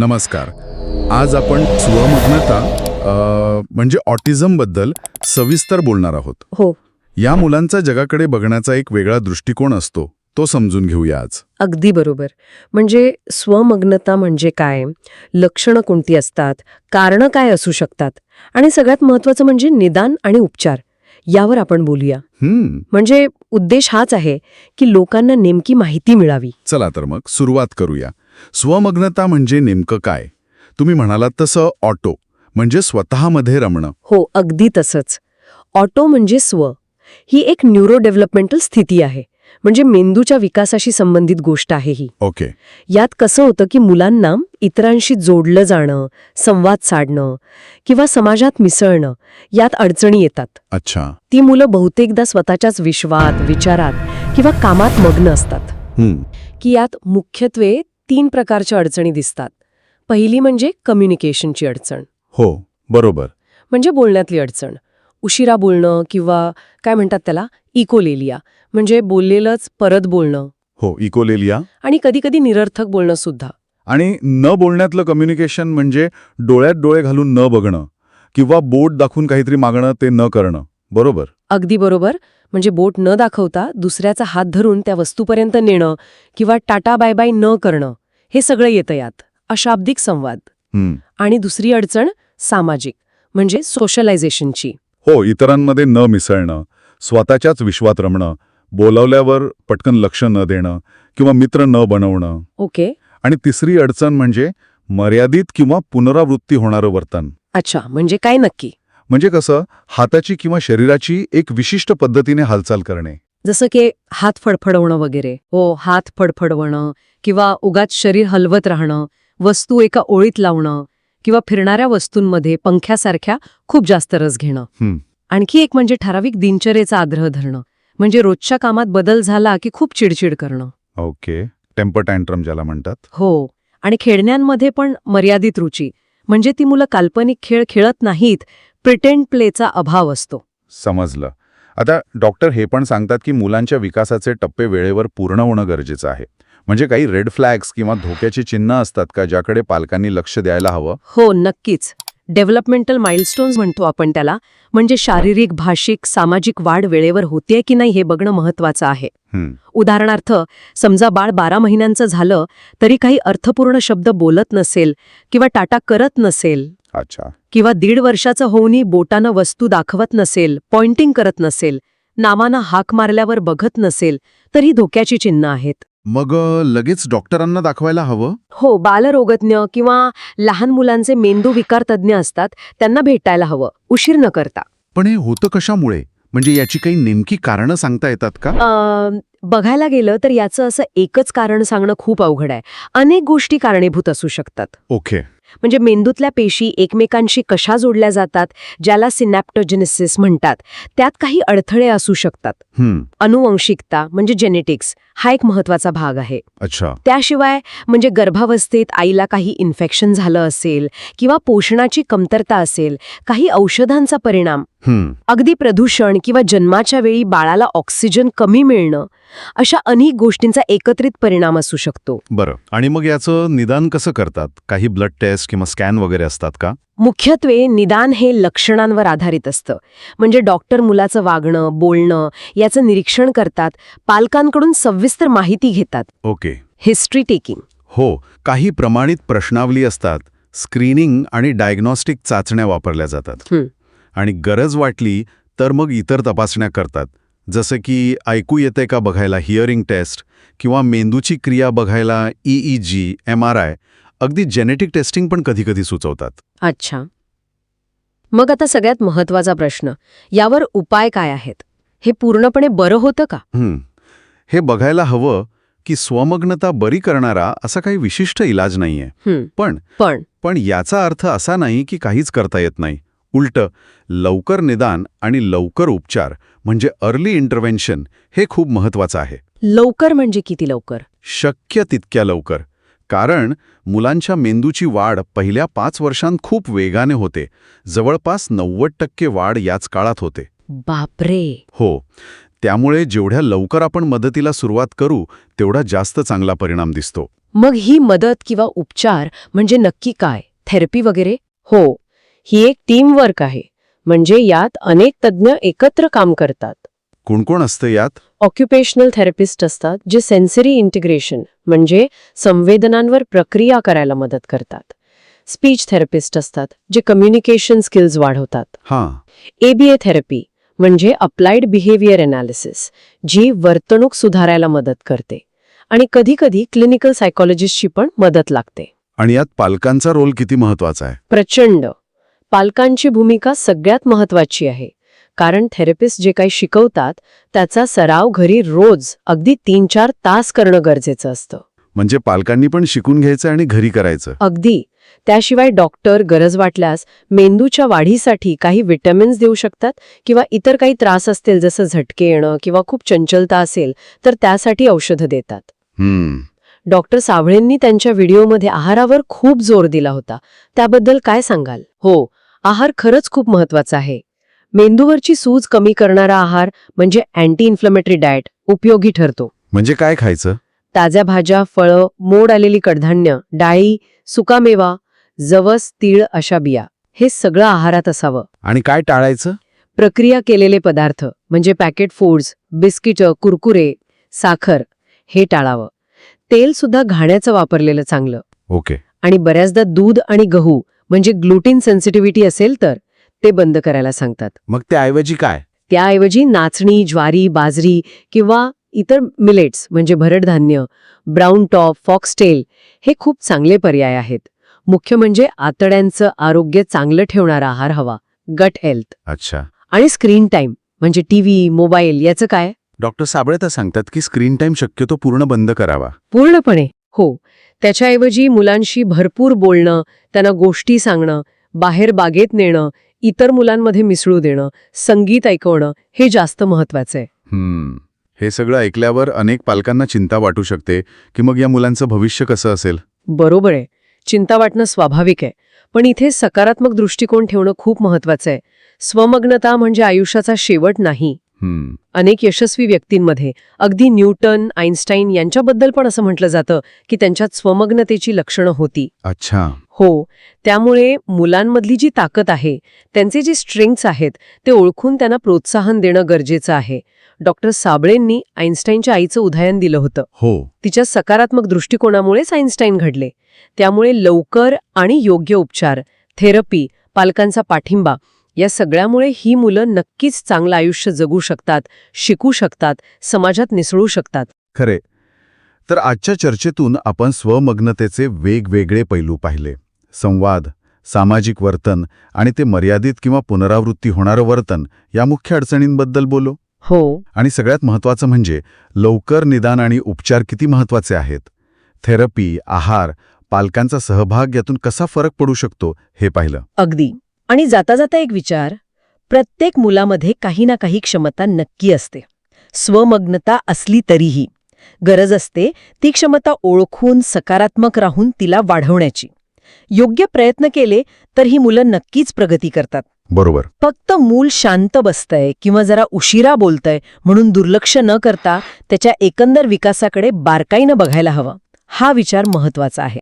नमस्कार. आज आपण स्वमग्नता म्हणजे ऑटिझमबद्दल सविस्तर बोलणार आहोत. हो. या मुलांचा जगाकडे बघण्याचा एक वेगळा दृष्टिकोन असतो तो समजून घेऊया आज. अगदी बरोबर. म्हणजे स्वमग्नता म्हणजे काय? लक्षणं कोणती असतात? कारणं काय असू शकतात? आणि सगळ्यात महत्वाचं म्हणजे निदान आणि उपचार. यावर आपण बोलूया. म्हणजे उद्देश हाच आहे की लोकांना नेमकी माहिती मिळावी. चला तर मग सुरुवात करूया. स्वमग्नता म्हणजे नेमकं काय? तुम्ही म्हणालात तसं ऑटो म्हणजे स्वतःमध्ये रमणं. हो अगदी तसंच. ऑटो म्हणजे स्व. ही एक न्यूरो डेव्हलपमेंटल स्थिती आहे. म्हणजे मेंदूच्या विकासाशी संबंधित गोष्ट आहे ही. ओके. यात कसं होतं की मुलांना इतरांशी जोडलं जाणं संवाद साधणं किंवा समाजात मिसळणं यात अडचणी येतात. अच्छा. ती मुलं बहुतेकदा स्वतःच्याच विश्वात विचारात किंवा कामात मग्न असतात. हम्म. की यात मुख्यत्वे तीन प्रकारच्या अडचणी दिसतात. पहिली म्हणजे कम्युनिकेशनची अडचण. हो बरोबर. म्हणजे बोलण्यातली अडचण. उशिरा बोलणं किंवा काय म्हणतात त्याला? इकोलेलिया. म्हणजे बोललेलंच परत बोलणं. हो इकोलेलिया. आणि कधीकधी निरर्थक बोलणं सुद्धा. आणि न बोलण्यातलं कम्युनिकेशन म्हणजे डोळ्यात डोळे घालून न बघणं किंवा बोट दाखवून काहीतरी मागणं ते न करणं. बरोबर? अगदी बरोबर. म्हणजे बोट न दाखवता दुसऱ्याचा हात धरून त्या वस्तूपर्यंत नेणं किंवा टाटा बाय बाय न करणं हे सगळं येतं यात. अशाब्दिक संवाद. हम्म. आणि दुसरी अडचण सामाजिक म्हणजे सोशलायझेशनची. हो इतरांमध्ये न मिसळणं स्वतःच्याच विश्वात रमणं बोलावल्यावर पटकन लक्ष न देणं किंवा मित्र न बनवणं. ओके. आणि तिसरी अडचण म्हणजे मर्यादित किंवा पुनरावृत्ती होणारं वर्तन. अच्छा म्हणजे काय नक्की? म्हणजे कसं? हाताची किंवा शरीराची एक विशिष्ट पद्धतीने हालचाल करणे. जसं की हात फडफडवणं वगैरे. हो हात फडफडवणं किंवा उगाच शरीर हलवत राहणं वस्तू एका ओळीत लावणं किंवा फिरणाऱ्या वस्तूंमध्ये पंख्यासारख्या खूप जास्त रस घेणं. आणखी एक म्हणजे ठराविक दिनचर्येचा आग्रह धरणं. म्हणजे रोजच्या कामात बदल झाला की खूप चिडचिड करणं. ओके. टेम्पर टँट्रम ज्याला म्हणतात. हो. आणि खेळण्यांमध्ये पण मर्यादित रुची. म्हणजे ती मुलं काल्पनिक खेळ खेळत नाहीत प्रिटेंड प्लेचा अभाव असतो. समजलं. आता डॉक्टर हे पण सांगतात की मुलांच्या विकासाचे टप्पे वेळेवर पूर्ण होणं गरजेचं आहे. म्हणजे काही रेड फ्लॅग्स किंवा धोक्याची चिन्ह असतात का ज्याकडे पालकांनी लक्ष द्यायला हवं? हो नक्कीच. डेव्हलपमेंटल माइलस्टोन्स म्हणतो आपण त्याला. म्हणजे शारीरिक भाषिक सामाजिक वाढ वेळेवर होतेय की नाही हे बघणं महत्वाचं आहे. उदाहरणार्थ समजा बाळ बारा महिन्यांचं झालं तरी काही अर्थपूर्ण शब्द बोलत नसेल किंवा टाटा करत नसेल अच्छा. किंवा दीड वर्षाचं होऊनही बोटानं वस्तू दाखवत नसेल पॉइंटिंग करत नसेल नामानं हाक मारल्यावर बघत नसेल तर ही धोक्याची चिन्ह आहेत. मग लगेच डॉक्टरांना दाखवायला हवं? हो बालरोगज्ञ किंवा लहान मुलांचे मेंदू विकार तज्ज्ञ असतात त्यांना भेटायला हवं. उशीर न करता. पण हे होतं कशामुळे? म्हणजे याची काही नेमकी कारणं सांगता येतात का? अं, बघायला गेलं तर याचं असं एकच कारण सांगणं खूप अवघड आहे. अनेक गोष्टी कारणीभूत असू शकतात. ओके. म्हणजे मेंदूतल्या पेशी एकमेकांशी कशा जोडल्या जातात ज्याला सिनॅप्टोजेनेसिस म्हणतात त्यात काही अडथळे असू शकतात. अनुवंशिकता म्हणजे जेनेटिक्स हा एक महत्त्वाचा भाग आहे. अच्छा. त्याशिवाय म्हणजे गर्भावस्थेत आईला काही इन्फेक्शन झालं असेल किंवा पोषणाची कमतरता असेल काही औषधांचा परिणाम अगदी प्रदूषण किंवा जन्माच्या वेळी बाळाला ऑक्सिजन कमी मिळणं अशा अनेक गोष्टींचा एकत्रित परिणाम असू शकतो. बरं. आणि मग याचं निदान कसं करतात? काही ब्लड टेस्ट किंवा स्कॅन वगैरे असतात का? मुख्यत्वे निदान हे लक्षणांवर आधारित असतं. म्हणजे डॉक्टर मुलाचं वागणं बोलणं याचं निरीक्षण करतात पालकांकडून सविस्तर माहिती घेतात. ओके. History taking. हो. काही प्रमाणित प्रश्नावली असतात. स्क्रीनिंग आणि डायग्नॉस्टिक चाचण्या वापरल्या जातात. आणि गरज वाटली तर मग इतर तपासण्या करतात. जसं की ऐकू येते का बघायला हिअरिंग टेस्ट किंवा मेंदूची क्रिया बघायला ईईजी एम आर आय अगदी जेनेटिक टेस्टिंग पण कधीकधी सुचवतात. अच्छा. मग आता सगळ्यात महत्त्वाचा प्रश्न यावर उपाय काय आहेत? हे पूर्णपणे बरं होतं का? हं. हे बघायला हवं की स्वमग्नता बरी करणारा असा काही विशिष्ट इलाज नाहीये. पण पण? पण याचा अर्थ असा नाही की काहीच करता येत नाही. उलट लवकर निदान आणि लवकर उपचार म्हणजे अर्ली इंटरव्हेन्शन हे खूप महत्वाचं आहे. लवकर म्हणजे किती लवकर? शक्य तितक्या लवकर. कारण मुलांच्या मेंदूची वाढ पहिल्या पाच वर्षांत खूप वेगाने होते. जवळपास नव्वद टक्के वाढ याच काळात होते. बापरे! हो. त्यामुळे जेवढ्या लवकर आपण मदतीला सुरुवात करू तेवढा जास्त चांगला परिणाम दिसतो. मग ही मदत किंवा उपचार म्हणजे नक्की काय? थेरपी वगैरे? हो. ही एक टीमवर्क आहे. म्हणजे यात अनेक तज्ज्ञ एकत्र काम करतात. कोण कोण असतं यात? ऑक्युपेशनल थेरपिस्ट असतात जे सेन्सरी इंटिग्रेशन म्हणजे संवेदनांवर प्रक्रिया करायला मदत करतात. स्पीच थेरपिस्ट असतात जे कम्युनिकेशन स्किल्स वाढवतात. हां. एबीए थेरपी म्हणजे अप्लाइड बिहेवियर एनालिसिस जी वर्तणूक सुधारायला मदत करते. आणि कधीकधी क्लिनिकल सायकोलॉजिस्टची पण मदत लागते. आणि यात पालकांचा रोल किती महत्त्वाचा आहे? प्रचंड. पालकांची भूमिका सगळ्यात महत्वाची आहे. कारण थेरपिस्ट जे काही शिकवतात त्याचा सराव घरी रोज अगदी तीन चार तास करणं गरजेचं असतं. म्हणजे पालकांनी पण शिकून घ्यायचं आणि घरी करायचं. अगदी. त्याशिवाय डॉक्टर गरज वाटल्यास मेंदूच्या वाढीसाठी काही विटॅमिन्स देऊ शकतात किंवा इतर काही त्रास असतील जसं झटके येणं किंवा खूप चंचलता असेल तर त्यासाठी औषधं देतात. हम्म. डॉक्टर सावळेंनी त्यांच्या व्हिडिओमध्ये आहारावर खूप जोर दिला होता. त्याबद्दल काय सांगाल? हो आहार खरंच खूप महत्त्वाचा आहे. मेंदूवरची सूज कमी करणारा आहार म्हणजे अँटी इन्फ्लमेटरी डाएट उपयोगी ठरतो. म्हणजे काय खायचं? ताज्या भाज्या फळं मोड आलेली कडधान्य डाळी सुकामेवा जवस तीळ अशा बिया. हे सगळं आहारात असावं. आणि काय टाळायचं? प्रक्रिया केलेले पदार्थ म्हणजे पॅकेट फूड्स बिस्किटं कुरकुरे साखर हे टाळावं. तेल सुद्धा घाण्याचं वापरलेलं चांगलं. ओके. आणि बऱ्याचदा दूध आणि गहू म्हणजे ग्लुटीन सेन्सिटिव्हिटी असेल तर ते बंद करायला सांगतात. मग त्याऐवजी काय? त्याऐवजी नाचणी ज्वारी बाजरी किंवा इतर मिलेट्स म्हणजे भरडधान्य ब्राऊन टॉप फॉक्सटेल हे खूप चांगले पर्याय आहेत. मुख्य म्हणजे आतड्यांचं आरोग्य चांगलं ठेवणारा आहार हवा. गट हेल्थ. अच्छा. आणि स्क्रीन टाईम म्हणजे टीव्ही मोबाईल याचं काय? डॉक्टर साबळे तर सांगतात की स्क्रीन टाइम शक्यतो पूर्ण बंद करावा. पूर्णपणे. हो. त्याच्याऐवजी मुलांशी भरपूर बोलणं त्यांना गोष्टी सांगणं बाहेर बागेत नेणं इतर मुलांमध्ये मिसळू देणं संगीत ऐकवणं हे जास्त महत्वाचं आहे. हे सगळं ऐकल्यावर अनेक पालकांना चिंता वाटू शकते की मग या मुलांचं भविष्य कसं असेल? बरोबर आहे. चिंता वाटणं स्वाभाविक आहे. पण इथे सकारात्मक दृष्टिकोन ठेवणं खूप महत्वाचं आहे. स्वमग्नता म्हणजे आयुष्याचा शेवट नाही. अनेक यशस्वी व्यक्तींमध्ये अगदी न्यूटन आईन्स्टाईन यांच्याबद्दल पण असं म्हटलं जातं की त्यांच्यात स्वमग्नतेची लक्षणं होती. अच्छा. हो त्यामुळे मुलांमधली जी ताकद आहे त्यांचे जे स्ट्रेंग्स आहेत ते ओळखून त्यांना प्रोत्साहन देणं गरजेचं आहे. डॉक्टर साबळेंनी आईन्स्टाईनच्या आईचं उदाहरण दिलं होतं. हो. तिच्या सकारात्मक दृष्टिकोनामुळेच आईन्स्टाईन घडले. त्यामुळे लवकर आणि योग्य उपचार थेरपी पालकांचा पाठिंबा या सगळ्यामुळे ही मुलं नक्कीच चांगलं आयुष्य जगू शकतात शिकू शकतात समाजात मिसळू शकतात. खरे. तर आजच्या चर्चेतून आपण स्वमग्नतेचे वेगवेगळे पैलू पाहिले. संवाद सामाजिक वर्तन आणि ते मर्यादित किंवा पुनरावृत्ती होणारं वर्तन या मुख्य अडचणींबद्दल बोलो हो. आणि सगळ्यात महत्त्वाचं म्हणजे लवकर निदान आणि उपचार किती महत्त्वाचे आहेत? थेरपी आहार पालकांचा सहभाग यातून कसा फरक पडू शकतो हे पाहिलं. अगदी. आणि जाता जाता एक विचार प्रत्येक मुलामध्ये काही ना काही क्षमता नक्की असते. स्वमग्नता असली तरीही. गरज असते ती क्षमता ओळखून सकारात्मक राहून तिला वाढवण्याची. योग्य प्रयत्न केले तर ही मुलं नक्कीच प्रगती करतात. बरोबर. फक्त मूल शांत बसतंय किंवा जरा उशिरा बोलतंय म्हणून दुर्लक्ष न करता त्याच्या एकंदर विकासाकडे बारकाईनं बघायला हवं. हा विचार महत्त्वाचा आहे.